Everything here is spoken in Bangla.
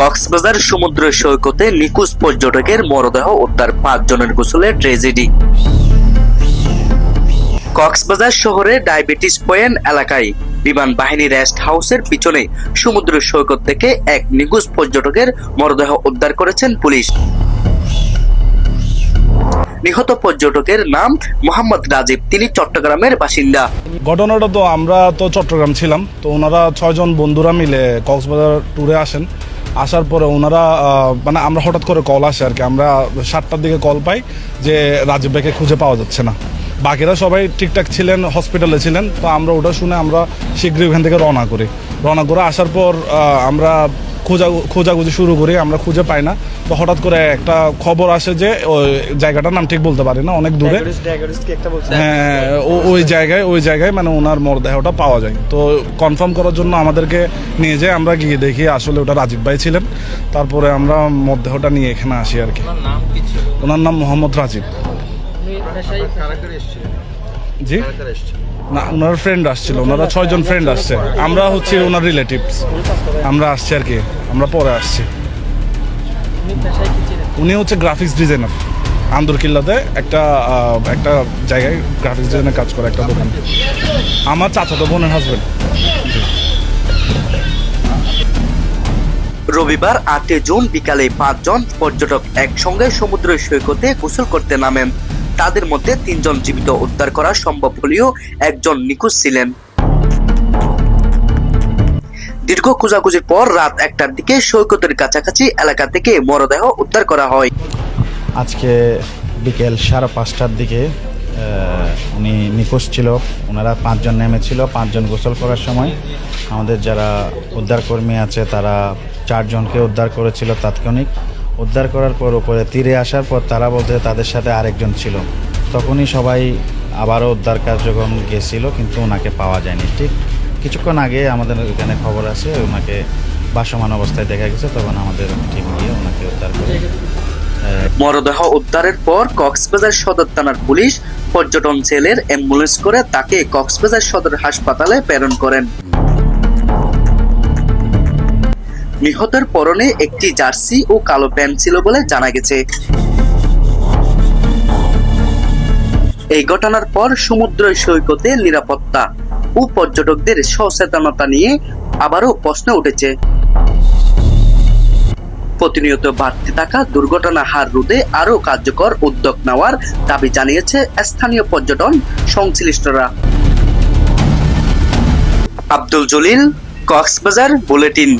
কক্সবাজার সমুদ্র সৈকতে নিখোঁজ পর্যটকের মরদেহ উদ্ধার পাঁচ জনের গোসলে ট্রেজেডি। কক্সবাজার শহরে ডায়াবেটিস পয়েন্ট এলাকায় বিমান বাহিনী রেস্ট হাউসের পিছনে সমুদ্র সৈকত থেকে এক নিখোঁজ পর্যটকের মরদেহ উদ্ধার করেছেন পুলিশ। নিহত পর্যটকের নাম মোহাম্মদ রাজীব, তিনি চট্টগ্রামের বাসিন্দা। ঘটনাটা তো আমরা তো চট্টগ্রাম ছিলাম, তো ওনারা ছয়জন বন্ধুরা মিলে কক্সবাজার ট্যুরে আসেন। আসার পরে ওনারা মানে আমরা হঠাৎ করে কল আসে আর কি। আমরা সাতটার দিকে কল পাই যে রাজীব ভাইকে খুঁজে পাওয়া যাচ্ছে না। বাকিরা সবাই ঠিকঠাক ছিলেন হসপিটালে ছিলেন। তো আমরা ওটা শুনে আমরা শীঘ্রই ওখান থেকে রওনা করি। রওনা করে আসার পর আমরা খোঁজা খোঁজাখুঁজি শুরু করি আমরা খুঁজে পাই না। তো হঠাৎ করে একটা খবর আসে যে ওই জায়গাটার নাম ঠিক বলতে পারি না অনেক দূরে। হ্যাঁ ও- ওই জায়গায় ওই জায়গায় মানে ওনার মরদেহটা পাওয়া যায়। তো কনফার্ম করার জন্য আমাদেরকে নিয়ে যায় আমরা গিয়ে দেখি আসলে ওটা রাজীব ভাই ছিলেন। তারপরে আমরা মরদেহটা নিয়ে এখানে আসি আর কি। ওনার নাম মোহাম্মদ রাজীব। জি? না ওনার ফ্রেন্ড আসছিল ওনারা ছয়জন ফ্রেন্ড আসছে। আমরা হচ্ছে ওনার রিলেটিভস আমরা আসছি আর কি। আমরা পরে আসছি। উনি হচ্ছে গ্রাফিক্স ডিজাইনার আন্দরকিল্লাতে একটা একটা জায়গায় গ্রাফিক্স ডিজাইনের কাজ করে, একটা দোকান। আমার চাচাতো বোনের হাজবেন্ড রবিবার আটই জুন বিকালে পাঁচজন পর্যটক একসঙ্গে সমুদ্র সৈকতে গোসল করতে নামেন। তাদের মধ্যে তিনজন জীবিত উদ্ধার করা সম্ভব হলেও একজন নিখোঁজ ছিলেন। দীর্ঘ খোঁজাখুঁজির পর রাত একটার দিকে সৈকতের কাছাকাছি এলাকা থেকে মরদেহ উদ্ধার করা হয়। আজকে বিকেল সাড়ে পাঁচটার দিকে উনি নিখোঁজ ছিল। ওনারা পাঁচজন নেমেছিল, পাঁচজন গোসল করার সময়। আমাদের যারা উদ্ধারকর্মী আছে, তারা চারজনকে উদ্ধার করেছিল তাৎক্ষণিক। উদ্ধার করার পর উপরে তীরে আসার পর তারা বলতে তাদের সাথে আরেকজন ছিল। তখনই সবাই আবারও উদ্ধার কার্যক্রম গেছিল, কিন্তু ওনাকে পাওয়া যায়নি। ঠিক কিছুক্ষণ আগে আমাদের এখানে খবর আছে ওনাকে বাসমান অবস্থায় দেখা গেছে, তখন আমাদের টিম গিয়ে ওনাকে উদ্ধার করে মরদেহ উদ্ধারের পর কক্সবাজার সদর থানার পুলিশ পর্যটন সেলের অ্যাম্বুলেন্স করে তাকে কক্সবাজার সদর হাসপাতালে প্রেরণ করেন। নিহতের পরনে একটি জার্সি ও কালো প্যান্ট ছিল বলে জানা গেছে। এই ঘটনার পর সমুদ্র সৈকতে নিরাপত্তা ও পর্যটকদের সচেতনতা নিয়ে আবারও প্রশ্ন উঠেছে। প্রতিনিয়ত বাড়তে থাকা দুর্ঘটনা হার রোধে আরও কার্যকর উদ্যোগ নেওয়ার দাবি জানিয়েছে স্থানীয় পর্যটন সংশ্লিষ্টরা। আব্দুল জলিল, কক্সবাজার বুলেটিন।